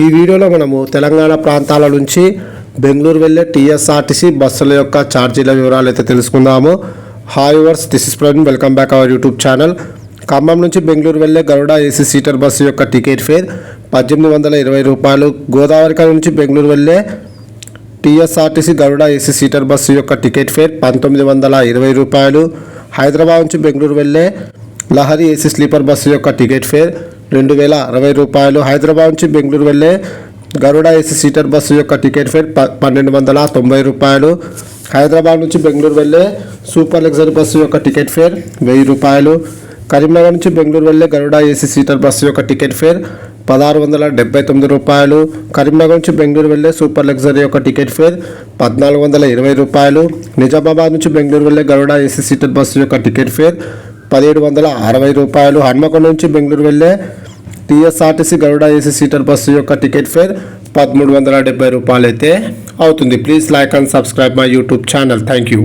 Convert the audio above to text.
ఈ వీడియోలో మనము తెలంగాణ ప్రాంతాల నుంచి బెంగళూరు వెళ్ళే టీఎస్ఆర్టీసీ బస్సుల యొక్క ఛార్జీల వివరాలు అయితే తెలుసుకుందాము. Hi viewers this is Praveen welcome back our YouTube channel Khammam నుంచి బెంగళూరు వెళ్ళే గరుడ ఏసీ సీటర్ బస్సు యొక్క టికెట్ ఫేర్ పద్దెనిమిది వందల ఇరవై రూపాయలు. గోదావరిక నుంచి బెంగళూరు వెళ్ళే TSRTC Garuda AC seater bus యొక్క టికెట్ ఫేర్ పంతొమ్మిది వందల ఇరవై రూపాయలు. హైదరాబాద్ నుంచి బెంగళూరు వెళ్ళే లహరి ఏసీ స్లీపర్ బస్సు యొక్క టికెట్ ఫేర్ రెండు వేల అరవై రూపాయలు హైదరాబాద్ నుంచి బెంగళూరు వెళ్ళే గరుడ ఏసీ సీటర్ బస్సు యొక్క టికెట్ ఫేర్ ప పన్నెండు వందల తొంభై రూపాయలు. హైదరాబాద్ నుంచి బెంగళూరు వెళ్ళే సూపర్ లగ్జరీ బస్సు యొక్క టికెట్ ఫేర్ వెయ్యి రూపాయలు. కరీంనగర్ నుంచి బెంగళూరు వెళ్ళే గరుడ ఏసీ సీటర్ బస్సు యొక్క టికెట్ ఫేర్ పదహారు వందల డెబ్బై తొమ్మిది రూపాయలు. కరీంనగర్ నుంచి బెంగళూరు వెళ్ళే సూపర్ లగ్జరీ యొక్క టికెట్ ఫేర్ పద్నాలుగు వందల ఇరవై రూపాయలు. నిజామాబాద్ నుంచి బెంగళూరు వెళ్ళే గరుడ ఏసీ సీటర్ బస్సు యొక్క టికెట్ ఫేర్ పదిహేడు వందల అరవై రూపాయలు హన్మకొండ నుంచి బెంగళూరు వెళ్ళే TSRTC Garuda AC seater bus యొక్క టికెట్ ఫేర్ పదమూడు వందల డెబ్బై రూపాయలు అయితే అవుతుంది. Please like and subscribe my YouTube channel. Thank you.